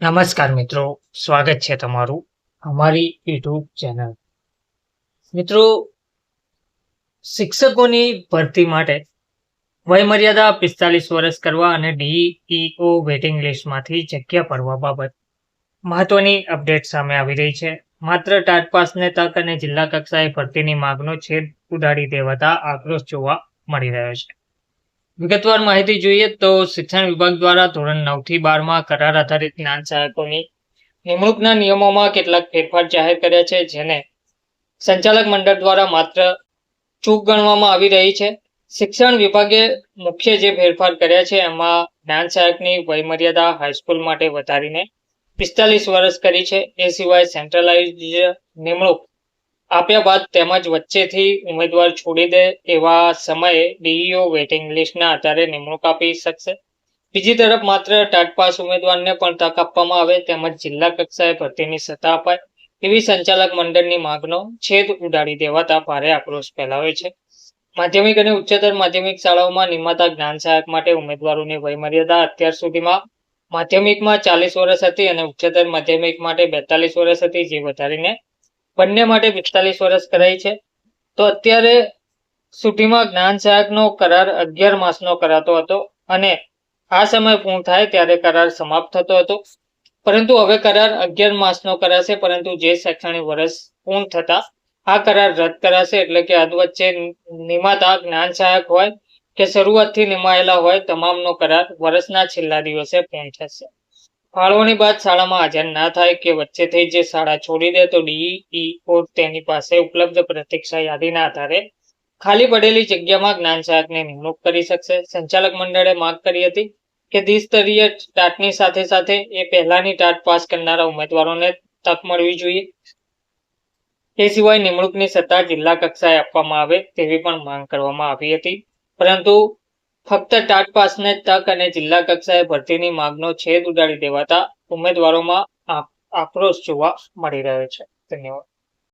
નમસ્કાર મિત્રો, સ્વાગત છે તમારું અમારી યુટ્યુબ ચેનલ. મિત્રો, શિક્ષકોની ભરતી માટે વયમર્યાદા પિસ્તાલીસ વર્ષ કરવા અને ડીઈઓ વેટિંગ લિસ્ટમાંથી જગ્યા ભરવા બાબત મહત્વની અપડેટ સામે આવી રહી છે. માત્ર ટાટ પાસને તક અને જિલ્લા કક્ષાએ ભરતીની માગનો છેદ ઉડાડી દેવાતા આક્રોશ જોવા મળી રહ્યો છે. વિગતવાર માહિતી જોઈએ તો શિક્ષણ વિભાગ દ્વારા ધોરણ નવથી બારમાં કરાર આધારિત જ્ઞાન સહાયકોની નિમણૂકના નિયમોમાં કેટલાક ફેરફાર જાહેર કર્યા છે, જેને સંચાલક મંડળ દ્વારા માત્ર ચૂક ગણવામાં આવી રહી છે. શિક્ષણ વિભાગે મુખ્ય જે ફેરફાર કર્યા છે, એમાં જ્ઞાન સહાયકની વયમર્યાદા હાઈસ્કૂલ માટે વધારીને પિસ્તાલીસ વર્ષ કરી છે. એ સિવાય સેન્ટ્રલાઇઝ નિમણૂક આપ્યા બાદ તેમજ વચ્ચેથી ઉમેદવાર છોડી દે એવા સમયે ડીઈઓ વેટિંગ લિસ્ટના આધારે નિમણૂક આપી શકશે. બીજી તરફ માત્ર ટાટપાસ ઉમેદવારને પણ તક આપવામાં આવે તેમજ જિલ્લા કક્ષાએ ભરતીની સત્તા અપાય એવી સંચાલક મંડળની માંગનો છેદ ઉડાડી દેવાતા ભારે આક્રોશ ફેલાવ્યો છે. માધ્યમિક અને ઉચ્ચતર માધ્યમિક શાળાઓમાં નિમાતા જ્ઞાન સહાયક માટે ઉમેદવારોની વયમર્યાદા અત્યાર સુધીમાં માધ્યમિકમાં ચાલીસ વર્ષ હતી અને ઉચ્ચતર માધ્યમિક માટે બેતાલીસ વર્ષ હતી, જે વધારીને બંને માટે પિસ્તાલીસ વર્ષ કરાઈ છે. તો અત્યારે સુધીમાં જ્ઞાન સહાયકનો કરાર અગિયાર માસનો કરાતો હતો અને આ સમય પૂર્ણ થાય ત્યારે કરાર સમાપ્ત થતો હતો. પરંતુ હવે કરાર અગિયાર માસનો કરાશે, પરંતુ જે શૈક્ષણિક વર્ષ પૂર્ણ થતા આ કરાર રદ કરાશે, એટલે કે અધવચ્ચે નિમાતા જ્ઞાન સહાયક હોય કે શરૂઆતથી નિમાયેલા હોય, તમામનો કરાર વર્ષના છેલ્લા દિવસે પૂર્ણ થશે. ફાળવણી બાદ શાળામાં હાજર ના થાય કે વચ્ચેથી જે શાળા છોડી દે તો ડીઈઓ તેની પાસે ઉપલબ્ધ પ્રતીક્ષા યાદીના આધારે ખાલી પડેલી જગ્યામાં જ્ઞાન સહાયકની નિમણૂક કરી શકશે. સંચાલક મંડળે માંગ કરી હતી કે દ્વિસ્તરીય ટાટની સાથે સાથે એ પહેલાની ટાટ પાસ કરનારા ઉમેદવારોને તક મળવી જોઈએ. એ સિવાય નિમણૂકની સત્તા જિલ્લા કક્ષાએ આપવામાં આવે તેવી પણ માંગ કરવામાં આવી હતી. પરંતુ ફક્ત ટાટ પાસને તક અને જિલ્લા કક્ષાએ ભરતીની માંગનો છેદ ઉડાડી દેવાતા ઉમેદવારોમાં આક્રોશ જોવા મળી રહ્યો છે. ધન્યવાદ.